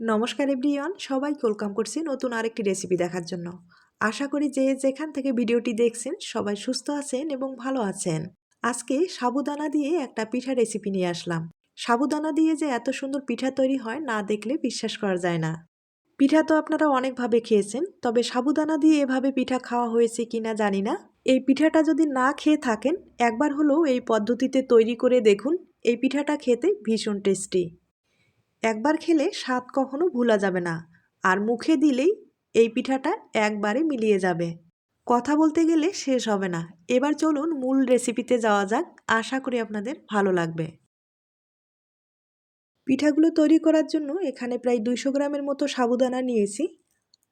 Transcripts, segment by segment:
নমস্কার এভরিওয়ান, সবাইকে ওয়েলকাম করছি নতুন আরেকটি রেসিপি দেখার জন্য। আশা করি যে যেখান থেকে ভিডিওটি দেখছেন, সবাই সুস্থ আছেন এবং ভালো আছেন। আজকে সাবুদানা দিয়ে একটা পিঠা রেসিপি নিয়ে আসলাম। সাবুদানা দিয়ে যে এত সুন্দর পিঠা তৈরি হয়, না দেখলে বিশ্বাস করা যায় না। পিঠা তো আপনারা অনেকভাবে খেয়েছেন, তবে সাবুদানা দিয়ে এভাবে পিঠা খাওয়া হয়েছে কি না জানি না। এই পিঠাটা যদি না খেয়ে থাকেন, একবার হলেও এই পদ্ধতিতে তৈরি করে দেখুন, এই পিঠাটা খেতে ভীষণ টেস্টি। একবার খেলে স্বাদ কখনো ভোলা যাবে না, আর মুখে দিলেই এই পিঠাটা একবারে মিলিয়ে যাবে। কথা বলতে গেলে শেষ হবে না। এবার চলুন মূল রেসিপিতে যাওয়া যাক। আশা করি আপনাদের ভালো লাগবে। পিঠাগুলো তৈরি করার জন্য এখানে প্রায় দুইশো গ্রামের মতো সাবুদানা নিয়েছি,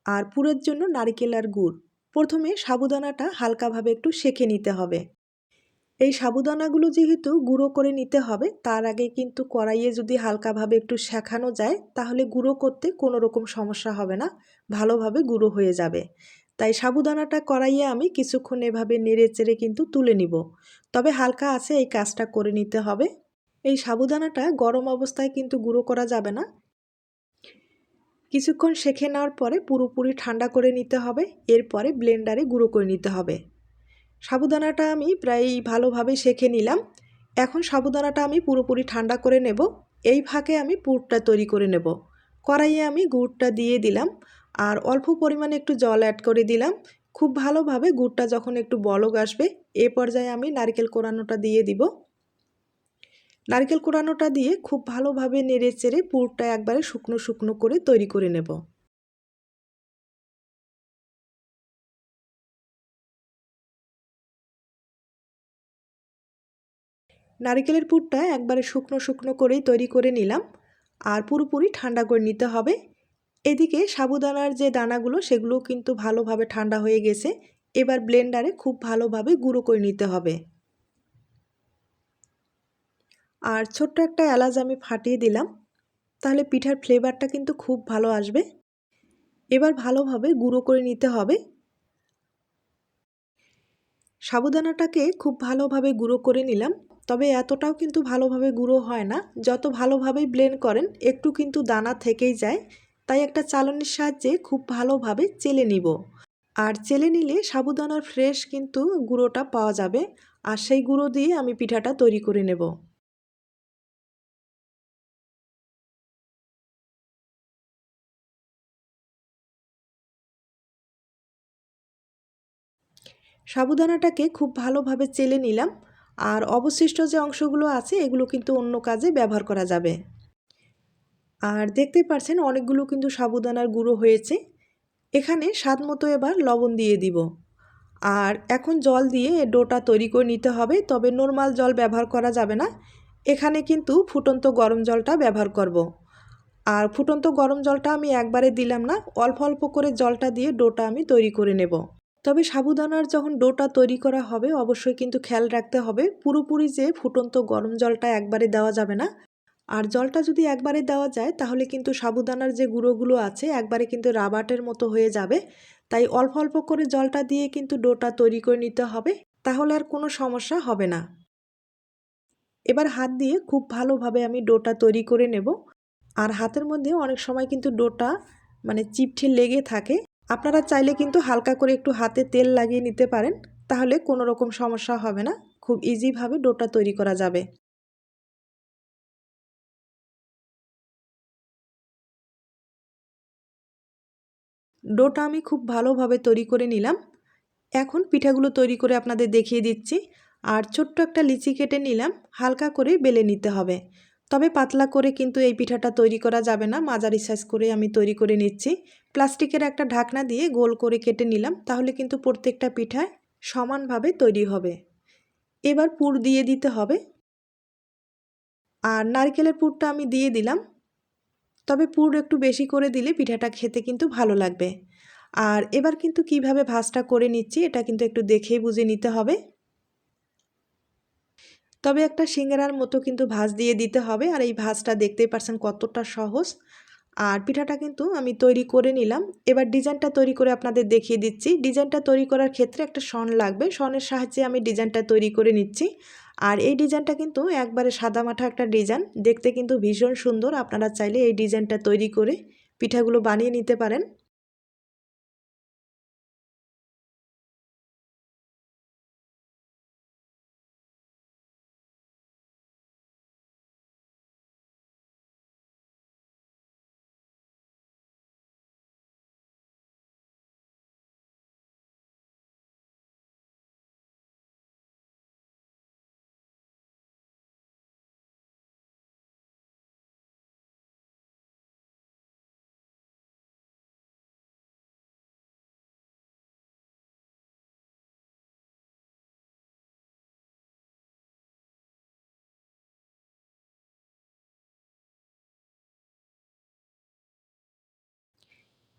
আর পুরের জন্য নারিকেল আর গুড়। প্রথমে সাবুদানাটা হালকাভাবে একটু সেঁকে নিতে হবে। এই সাবুদানাগুলো যেহেতু গুঁড়ো করে নিতে হবে, তার আগে কিন্তু কড়াইয়ে যদি হালকাভাবে একটু শেখানো যায়, তাহলে গুঁড়ো করতে কোনো রকম সমস্যা হবে না, ভালোভাবে গুঁড়ো হয়ে যাবে। তাই সাবুদানাটা কড়াইয়ে আমি কিছুক্ষণ এভাবে নেড়ে চেড়ে কিন্তু তুলে নিব। তবে হালকা আছে এই কাজটা করে নিতে হবে। এই সাবুদানাটা গরম অবস্থায় কিন্তু গুঁড়ো করা যাবে না। কিছুক্ষণ শেখে নেওয়ার পরে পুরোপুরি ঠান্ডা করে নিতে হবে, এরপরে ব্লেন্ডারে গুঁড়ো করে নিতে হবে। সাবুদানাটা আমি প্রায় ভালোভাবে শেখে নিলাম। এখন সাবুদানাটা আমি পুরোপুরি ঠান্ডা করে নেব। এই ফাঁকে আমি পুরটা তৈরি করে নেব। কড়াইয়ে আমি গুড়টা দিয়ে দিলাম আর অল্প পরিমাণে একটু জল অ্যাড করে দিলাম। খুব ভালোভাবে গুড়টা যখন একটু বলক আসবে, এ পর্যায়ে আমি নারকেল কোরানোটা দিয়ে দিব। নারকেল কোরানোটা দিয়ে খুব ভালোভাবে নেড়ে চেড়ে পুরটা একবারে শুকনো শুকনো করে তৈরি করে নেব। নারিকেলের পুরটা একবারে শুকনো শুকনো করেই তৈরি করে নিলাম আর পুরোপুরি ঠান্ডা করে নিতে হবে। এদিকে সাবুদানার যে দানাগুলো সেগুলো কিন্তু ভালোভাবে ঠান্ডা হয়ে গেছে। এবার ব্লেন্ডারে খুব ভালোভাবে গুঁড়ো করে নিতে হবে। আর ছোট্ট একটা এলাচ আমি ফাটিয়ে দিলাম। তাহলে পিঠার ফ্লেভারটা কিন্তু খুব ভালো আসবে। এবার ভালোভাবে গুঁড়ো করে নিতে হবে। সাবুদানাটাকে খুব ভালোভাবে গুঁড়ো করে নিলাম। তবে এতটাও কিন্তু ভালোভাবে গুঁড়ো হয় না। যত ভালোভাবেই ব্লেন্ড করেন, একটু কিন্তু দানা থেকেই যায়। তাই একটা চালনির সাহায্যে খুব ভালোভাবে চেলে নিব। আর চেলে নিলে সাবুদানার ফ্রেশ কিন্তু গুঁড়োটা পাওয়া যাবে। আর সেই গুঁড়ো দিয়ে আমি পিঠাটা তৈরি করে নেব। সাবুদানাটাকে খুব ভালোভাবে চেলে নিলাম। আর অবশিষ্ট যে অংশগুলো আছে, এগুলো কিন্তু অন্য কাজে ব্যবহার করা যাবে। আর দেখতে পাচ্ছেন অনেকগুলো কিন্তু সাবুদানার গুঁড়ো হয়েছে। এখানে স্বাদ মতো এবার লবণ দিয়ে দিব। আর এখন জল দিয়ে ডোটা তৈরি করে নিতে হবে, তবে নর্মাল জল ব্যবহার করা যাবে না। এখানে কিন্তু ফুটন্ত গরম জলটা ব্যবহার করব। আর ফুটন্ত গরম জলটা আমি একবারে দিলাম না, অল্প অল্প করে জলটা দিয়ে ডোটা আমি তৈরি করে নেব। তবে সাবুদানার যখন ডোটা তৈরি করা হবে, অবশ্যই কিন্তু খেয়াল রাখতে হবে, পুরোপুরি যে ফুটন্ত গরম জলটা একবারে দেওয়া যাবে না। আর জলটা যদি একবারে দেওয়া যায়, তাহলে কিন্তু সাবুদানার যে গুঁড়োগুলো আছে, একবারে কিন্তু রাবাটের মতো হয়ে যাবে। তাই অল্প অল্প করে জলটা দিয়ে কিন্তু ডোটা তৈরি করে নিতে হবে, তাহলে আর কোনো সমস্যা হবে না। এবার হাত দিয়ে খুব ভালোভাবে আমি ডোটা তৈরি করে নেব। আর হাতের মধ্যে অনেক সময় কিন্তু ডোটা মানে চিপঠে লেগে থাকে। আপনারা চাইলে কিন্তু হালকা করে একটু হাতে তেল লাগিয়ে নিতে পারেন, তাহলে কোনো রকম সমস্যা হবে না। খুব ইজিভাবে ডোটা তৈরি করা যাবে। ডোটা আমি খুব ভালোভাবে তৈরি করে নিলাম। এখন পিঠাগুলো তৈরি করে আপনাদের দেখিয়ে দিচ্ছি। আর ছোট্ট একটা লিচি কেটে নিলাম, হালকা করে বেলে নিতে হবে। তবে পাতলা করে কিন্তু এই পিঠাটা তৈরি করা যাবে না। মাঝারি সাইজ করে আমি তৈরি করে নিচ্ছি। প্লাস্টিকের একটা ঢাকনা দিয়ে গোল করে কেটে নিলাম, তাহলে কিন্তু প্রত্যেকটা পিঠায় সমানভাবে তৈরি হবে। এবার পুর দিয়ে দিতে হবে। আর নারকেলের পুরটা আমি দিয়ে দিলাম। তবে পুর একটু বেশি করে দিলে পিঠাটা খেতে কিন্তু ভালো লাগবে। আর এবার কিন্তু কীভাবে ভাজটা করে নিচ্ছি, এটা কিন্তু একটু দেখেই বুঝে নিতে হবে। তবে একটা সিঙ্গারার মতো কিন্তু ভাজ দিয়ে দিতে হবে আর এই ভাজটা দেখতেই পারছেন কতটা সহজ। আর পিঠাটা কিন্তু আমি তৈরি করে নিলাম। এবার ডিজাইনটা তৈরি করে আপনাদের দেখিয়ে দিচ্ছি। ডিজাইনটা তৈরি করার ক্ষেত্রে একটা শন লাগবে। শনের সাহায্যে আমি ডিজাইনটা তৈরি করে নিচ্ছি। আর এই ডিজাইনটা কিন্তু একবারে সাদামাঠা একটা ডিজাইন। দেখতে কিন্তু ভীষণ সুন্দর। আপনারা চাইলে এই ডিজাইনটা তৈরি করে পিঠাগুলো বানিয়ে নিতে পারেন।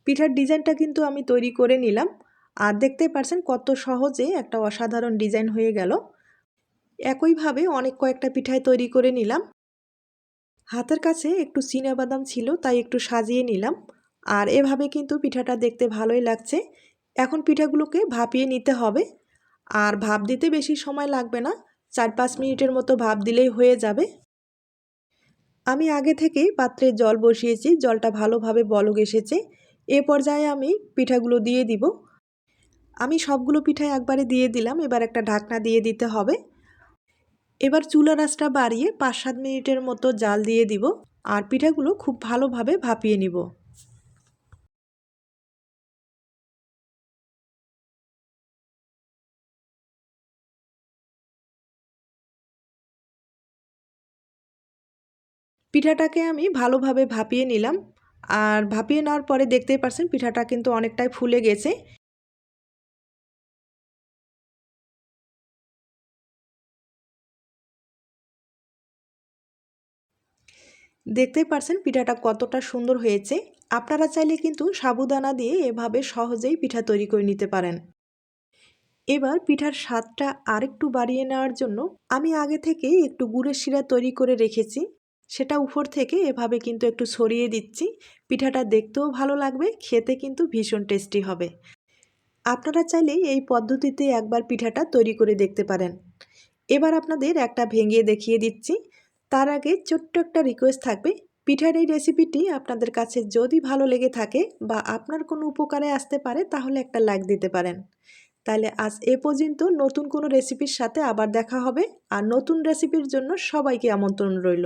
পিঠার ডিজাইনটা কিন্তু আমি তৈরি করে নিলাম। আর দেখতেই পারছেন কত সহজে একটা অসাধারণ ডিজাইন হয়ে গেল। একইভাবে অনেক কয়েকটা পিঠায় তৈরি করে নিলাম। হাতের কাছে একটু বাদাম ছিল, তাই একটু সাজিয়ে নিলাম। আর এভাবে কিন্তু পিঠাটা দেখতে ভালোই লাগছে। এখন পিঠাগুলোকে ভাপিয়ে নিতে হবে। আর ভাপ দিতে বেশি সময় লাগবে না। চার পাঁচ মিনিটের মতো ভাপ দিলেই হয়ে যাবে। আমি আগে থেকেই পাত্রে জল বসিয়েছি, জলটা ভালোভাবে বলক এসেছে। এ পর্যায়ে আমি পিঠাগুলো দিয়ে দিব। আমি সবগুলো পিঠাই একবারে দিয়ে দিলাম, এবার একটা ঢাকনা দিয়ে দিতে হবে। এবার চুলা রাসটা বাড়িয়ে পাঁচ সাত মিনিটের মতো জাল দিয়ে দিব আর পিঠাগুলো খুব ভালোভাবে ভাপিয়ে নিব। পিঠাটাকে আমি ভালোভাবে ভাপিয়ে নিলাম। আর ভাপিয়ে নেওয়ার পরে দেখতেই পারছেন পিঠাটা কিন্তু অনেকটাই ফুলে গেছে। দেখতেই পারছেন পিঠাটা কতটা সুন্দর হয়েছে। আপনারা চাইলে কিন্তু সাবুদানা দিয়ে এভাবে সহজেই পিঠা তৈরি করে নিতে পারেন। এবার পিঠার স্বাদটা আরেকটু বাড়িয়ে নেওয়ার জন্য আমি আগে থেকেই একটু গুড়ের শিরা তৈরি করে রেখেছি। সেটা উপর থেকে এভাবে কিন্তু একটু ছড়িয়ে দিচ্ছি। পিঠাটা দেখতেও ভালো লাগবে, খেতে কিন্তু ভীষণ টেস্টি হবে। আপনারা চাইলেই এই পদ্ধতিতে একবার পিঠাটা তৈরি করে দেখতে পারেন। এবার আপনাদের একটা ভেঙে দেখিয়ে দিচ্ছি। তার আগে ছোট্ট একটা রিকোয়েস্ট থাকবে। পিঠার এই রেসিপিটি আপনাদের কাছে যদি ভালো লেগে থাকে বা আপনার কোনো উপকারে আসতে পারে, তাহলে একটা লাইক দিতে পারেন। তাহলে আজ এ পর্যন্ত নতুন কোনো রেসিপির সাথে আবার দেখা হবে। আর নতুন রেসিপির জন্য সবাইকে আমন্ত্রণ রইল।